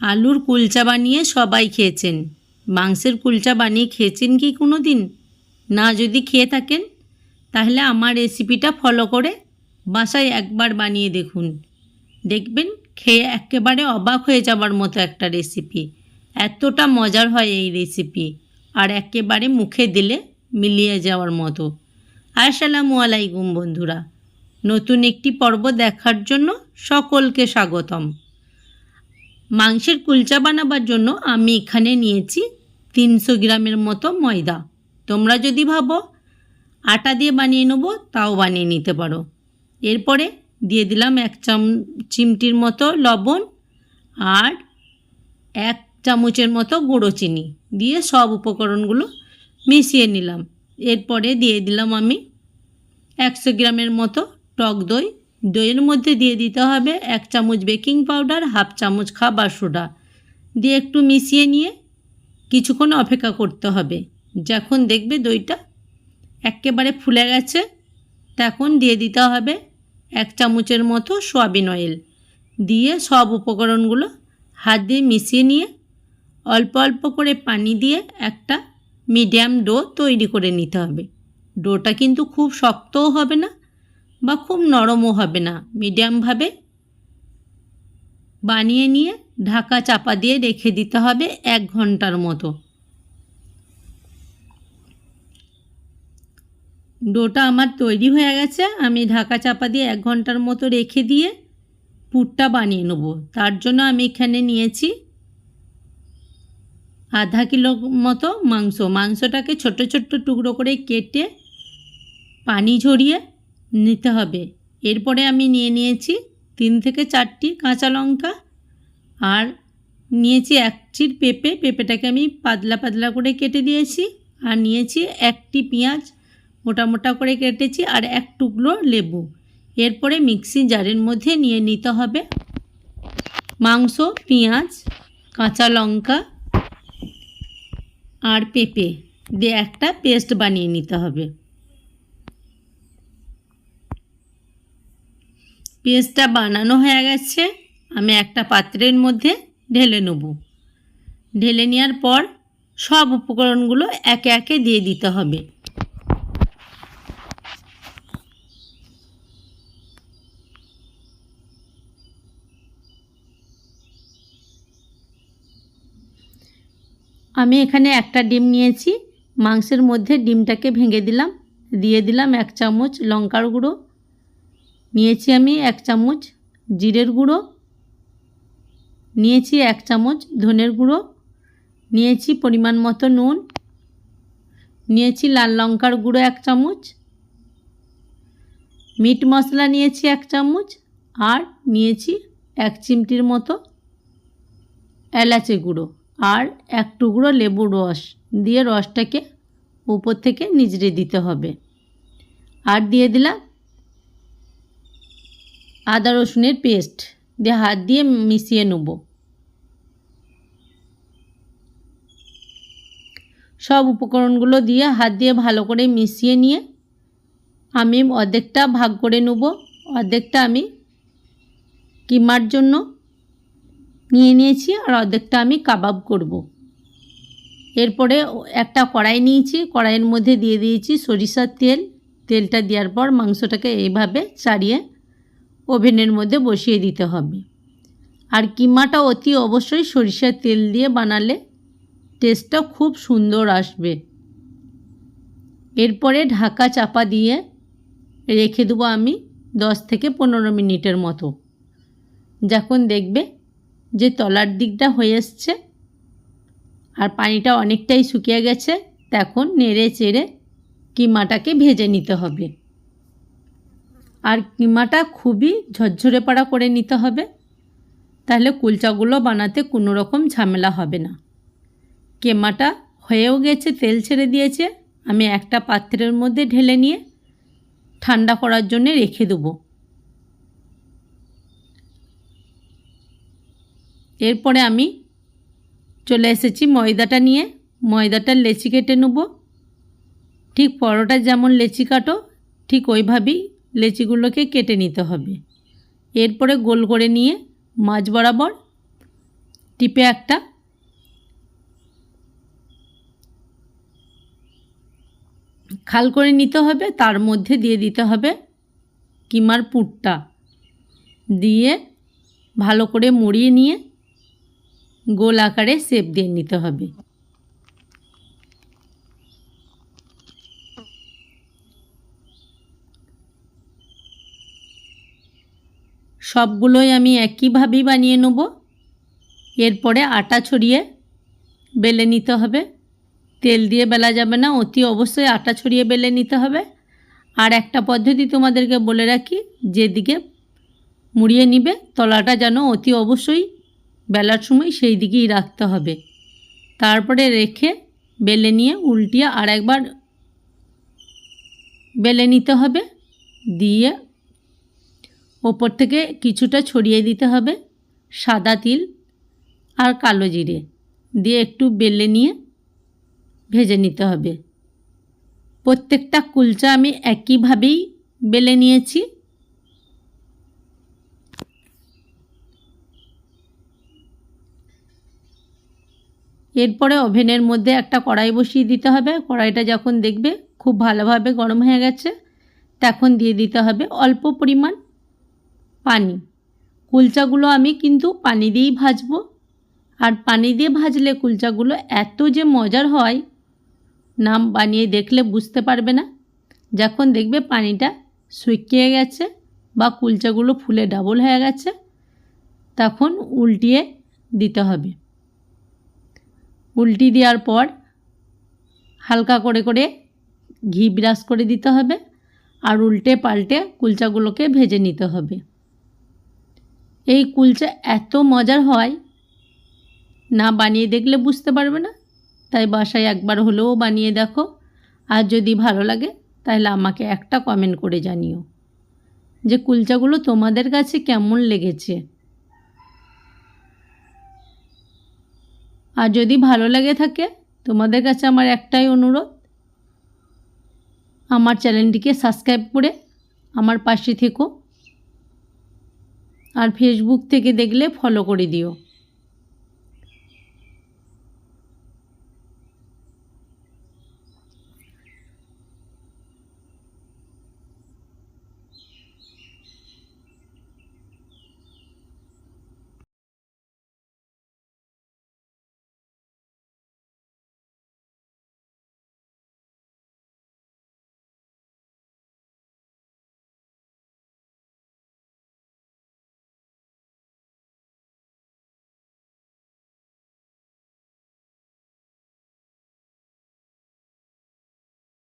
আলুর কুলচা বানিয়ে সবাই খেয়েছেন। মাংসের কুলচা বানিয়ে খেয়েছেন কি কোনো দিন না যদি খেয়ে থাকেন, তাহলে আমার রেসিপিটা ফলো করে বাসায় একবার বানিয়ে দেখুন। দেখবেন খেয়ে একেবারে অবাক হয়ে যাবার মতো একটা রেসিপি এতটা মজার হয় এই রেসিপি আর একেবারে মুখে দিলে মিলিয়ে যাওয়ার মতো। আসসালামু আলাইকুম বন্ধুরা, নতুন একটি পর্ব দেখার জন্য সকলকে স্বাগতম। মাংসের কুলচা বানাবার জন্য আমি এখানে নিয়েছি তিনশো গ্রামের মতো ময়দা। তোমরা যদি ভাবো আটা দিয়ে বানিয়ে নেব, তাও বানিয়ে নিতে পারো। এরপরে দিয়ে দিলাম এক চাম চিমটির মতো লবণ আর এক চামচের মতো গুঁড়ো চিনি। দিয়ে সব উপকরণগুলো মিশিয়ে নিলাম। এরপরে দিয়ে দিলাম আমি একশো গ্রামের মতো টক দই দইয়ের মধ্যে দিয়ে দিতে হবে এক চামচ বেকিং পাউডার, হাফ চামচ খাবার সোডা। দিয়ে একটু মিশিয়ে নিয়ে কিছুক্ষণ অপেক্ষা করতে হবে। যখন দেখবে দইটা একেবারে ফুলে গেছে, তখন দিয়ে দিতে হবে এক চামচের মতো সোয়াবিন অয়েল। দিয়ে সব উপকরণগুলো হাত দিয়ে মিশিয়ে নিয়ে অল্প অল্প করে পানি দিয়ে একটা মিডিয়াম ডো তৈরি করে নিতে হবে। ডোটা কিন্তু খুব শক্তও হবে না বা খুব নরমও হবে না মিডিয়ামভাবে বানিয়ে নিয়ে ঢাকা চাপা দিয়ে রেখে দিতে হবে এক ঘণ্টার মতো। ডোটা আমার তৈরি হয়ে গেছে, আমি ঢাকা চাপা দিয়ে এক ঘণ্টার মতো রেখে দিয়ে পুরটা বানিয়ে নেব। তার জন্য আমি এখানে নিয়েছি আধা কিলো মতো মাংস। মাংসটাকে ছোট ছোট্ট টুকরো করে কেটে পানি ঝরিয়ে নিতে হবে। এরপরে আমি নিয়ে নিয়েছি তিন থেকে চারটি কাঁচা লঙ্কা আর নিয়েছি এক চির পেঁপে। পেঁপেটাকে আমি পাতলা পাতলা করে কেটে দিয়েছি আর নিয়েছি একটি পেঁয়াজ মোটা মোটা করে কেটেছি আর এক টুকরো লেবু। এরপরে মিক্সি জারের মধ্যে নিয়ে নিতে হবে মাংস, পেঁয়াজ, কাঁচা লঙ্কা আর পেঁপে। দিয়ে একটা পেস্ট বানিয়ে নিতে হবে। পেস্টটা বানানো হয়ে গেছে, আমি একটা পাত্রের মধ্যে ঢেলে নেব। ঢেলে নেওয়ার পর সব উপকরণগুলো একে একে দিয়ে দিতে হবে। আমি এখানে একটা ডিম নিয়েছি, মাংসের মধ্যে ডিমটাকে ভেঙে দিলাম, দিয়ে দিলাম এক চামচ লঙ্কার গুঁড়ো নিয়েছি আমি এক চামচ জিরের গুঁড়ো। নিয়েছি এক চামচ ধনের গুঁড়ো। নিয়েছি পরিমাণ মতো নুন। নিয়েছি লাল লঙ্কার গুঁড়ো এক চামচ। মিট মশলা নিয়েছি এক চামচ। আর নিয়েছি এক চিমটির মতো এলাচি গুঁড়ো। আর এক টুকরো লেবুর রস দিয়ে রসটাকে উপর থেকে নিচড়ে দিতে হবে। আর দিয়ে দিলাম আদা রসুনের পেস্ট দিয়ে হাত দিয়ে মিশিয়ে নেব। সব উপকরণগুলো দিয়ে হাত দিয়ে ভালো করে মিশিয়ে নিয়ে আমি অর্ধেকটা ভাগ করে নেব। অর্ধেকটা আমি কিমার জন্য নিয়ে নিয়েছি আর অর্ধেকটা আমি কাবাব করব। এরপরে একটা কড়াই নিয়েছি, কড়াইয়ের মধ্যে দিয়ে দিয়েছি সরিষার তেল। তেলটা দেওয়ার পর মাংসটাকে এইভাবে চাড়িয়ে ওভেনের মধ্যে বসিয়ে দিতে হবে। আর কিমাটা অতি অবশ্যই সরিষার তেল দিয়ে বানালে টেস্টটা খুব সুন্দর আসবে। এরপরে ঢাকা চাপা দিয়ে রেখে দেবো আমি দশ থেকে পনেরো মিনিটের মতো। যখন দেখবে যে তলার দিকটা হয়ে এসছে আর পানিটা অনেকটাই শুকিয়ে গেছে, তখন নেড়ে চেড়ে কিমাটাকে ভেজে নিতে হবে। আর কিমাটা খুবই ঝরঝরে পাড়া করে নিতে হবে। তাহলে কুলচাগুলো বানাতে কোনো রকম ঝামেলা হবে না। কেমাটা হয়েও গেছে, তেল ছেড়ে দিয়েছে। আমি একটা পাত্রের মধ্যে ঢেলে নিয়ে ঠান্ডা করার জন্যে রেখে দেবো। এরপরে আমি চলে এসেছি ময়দাটা নিয়ে। ময়দাটার লেচি কেটে নেব। ঠিক পরোটা যেমন লেচি কাটো, ঠিক ওইভাবেই লেচিগুলোকে কেটে নিতে হবে। এরপরে গোল করে নিয়ে মাছ বরাবর টিপে একটা খাল করে নিতে হবে। তার মধ্যে দিয়ে দিতে হবে কিমার পুরটা দিয়ে ভালো করে মুড়িয়ে নিয়ে গোল আকারে শেপ দিয়ে নিতে হবে। সবগুলোই আমি একইভাবেই বানিয়ে নেব। এরপরে আটা ছড়িয়ে বেলে নিতে হবে। তেল দিয়ে বেলা যাবে না, অতি অবশ্যই আটা ছড়িয়ে বেলে নিতে হবে। আর একটা পদ্ধতি তোমাদেরকে বলে রাখি, যেদিকে মুড়িয়ে নিবে, তলাটা যেন অতি অবশ্যই বেলার সময় সেই দিকেই রাখতে হবে। তারপরে রেখে বেলে নিয়ে উল্টিয়ে আর একবার বেলে নিতে হবে। দিয়ে ওপর থেকে কিছুটা ছড়িয়ে দিতে হবে, সাদা তিল আর কালো জিরে দিয়ে একটু বেলে নিয়ে ভেজে নিতে হবে। প্রত্যেকটা কুলচা আমি একইভাবেই বেলে নিয়েছি। এরপরে ওভেনের মধ্যে একটা কড়াই বসিয়ে দিতে হবে। কড়াইটা যখন দেখবে খুব ভালোভাবে গরম হয়ে গেছে, তখন দিয়ে দিতে হবে অল্প পরিমাণ পানি। কুলচাগুলো আমি কিন্তু পানি দিয়েই ভাজবো। আর পানি দিয়ে ভাজলে কুলচাগুলো এত যে মজার হয়, নাম বানিয়ে দেখলে বুঝতে পারবে না। যখন দেখবে পানিটা শুকিয়ে গেছে বা কুলচাগুলো ফুলে ডাবল হয়ে গেছে, তখন উল্টিয়ে দিতে হবে। উল্টি দেওয়ার পর হালকা করে করে ঘি ব্রাশ করে দিতে হবে আর উল্টে পাল্টে কুলচাগুলোকে ভেজে নিতে হবে। এই কুলচা এত মজার হয়? না বানিয়ে দেখলে বুঝতে পারবে না। তাই বাসায় একবার হলেও বানিয়ে দেখো। আর যদি ভালো লাগে, তাহলে আমাকে একটা কমেন্ট করে জানিও যে কুলচাগুলো তোমাদের কাছে কেমন লেগেছে। আর যদি ভালো লেগে থাকে, তোমাদের কাছে আমার একটাই অনুরোধ, আমার চ্যানেলটিকে সাবস্ক্রাইব করে আমার পাশে থেকো। আর ফেসবুক থেকে দেখলে ফলো করে দিও।